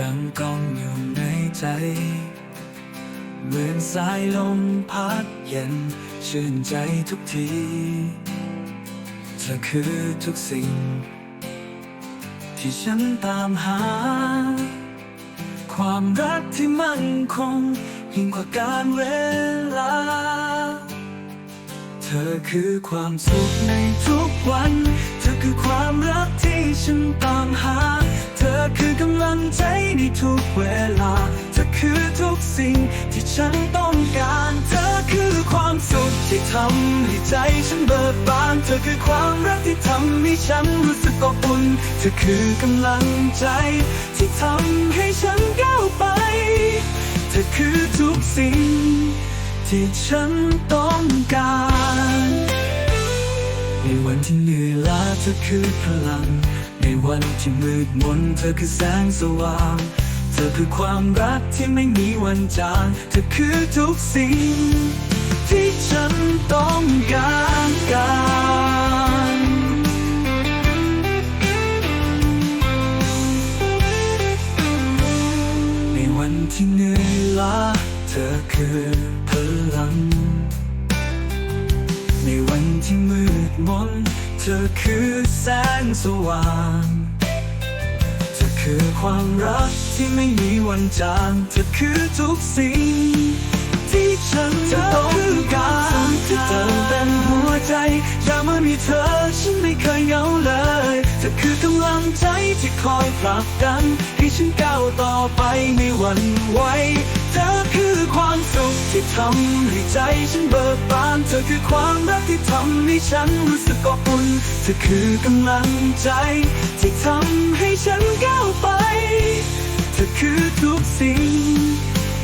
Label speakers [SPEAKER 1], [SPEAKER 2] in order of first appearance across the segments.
[SPEAKER 1] ดังก้องอยู่ในใจ เหมือนสายลมพัดเย็น ชื่นใจทุกที เธอคือทุกสิ่ง ที่ฉันตามหา ความรักที่มั่นคง ยิ่งกว่าการเวลา เธอคือความสุขในทุกวัน คือความรักที่ฉันตามหา เธอคือกำลังใจในทุกเวลา เธอคือทุกสิ่งที่ฉันต้องการ เธอคือความสุขที่ทำให้ใจฉันเบิกบาน เธอคือความรักที่ทำให้ฉันรู้สึกอบอุ่น เธอคือกำลังใจ ที่ทำให้ฉันก้าวไป เธอคือทุกสิ่ง ที่ฉันต้องการ ในวันที่เหนื่อยล้าเธอคือพลัง ในวันที่มืดมนเธอคือแสงสว่าง เธอคือความรักที่ไม่มีวันจาง เธอคือทุกสิ่ง ที่ฉันต้องการการในวันที่เหนื่อยล้าเธอคือพลัง ที่มืดมน เธอคือแสงสว่าง เธอคือความรักที่ไม่มีวันจางเธอคือทุกสิ่ง ที่ฉันจะต้องการที่เติมเต็มหัวใจยามามีเธอฉันไม่เคยเหงาเลย เธอคือกำลังใจที่คอยผลักดันให้ฉันก้าวต่อไปไม่หวั่นไหว ธอคือความสุขที่ทำให้ใจฉันเบิกบาน เธอคือความรักที่ทำให้ฉันรู้สึกอบอุ่น เธอคือกำลังใจ ที่ทำให้ฉันก้าวไป เธอคือทุกสิ่ง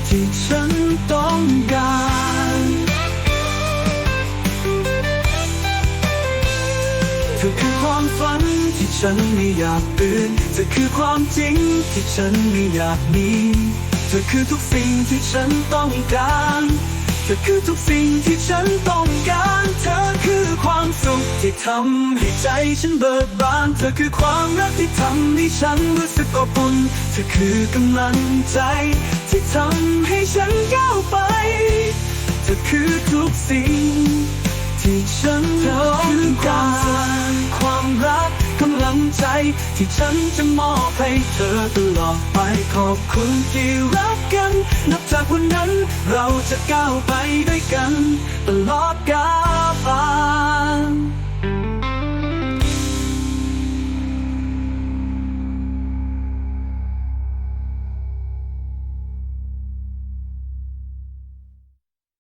[SPEAKER 1] ที่ฉันต้องการเธอคือความฝันที่ฉันไม่อยากตื่นเธอคือความจริงที่ฉันไม่อยากมี ธอคือทุกสิ่งที่ฉันต้องการ เธอคือทุกสิ่งที่ฉันต้องการ เธอคือความสุขที่ทำให้ใจฉันเบิกบาน เธอคือความรักที่ทำให้ฉันรู้สึกอบอุ่น เธอคือกำลังใจ ที่ทำให้ฉันก้าวไป เธอคือทุกสิ่ง ที่ฉันต้องการ ใจ ที่ฉันจะมอบให้เธอตลอดไปขอบคุณที่รักกัน นับจากวันนั้นเราจะก้าวไปด้วยกัน ตลอดกาล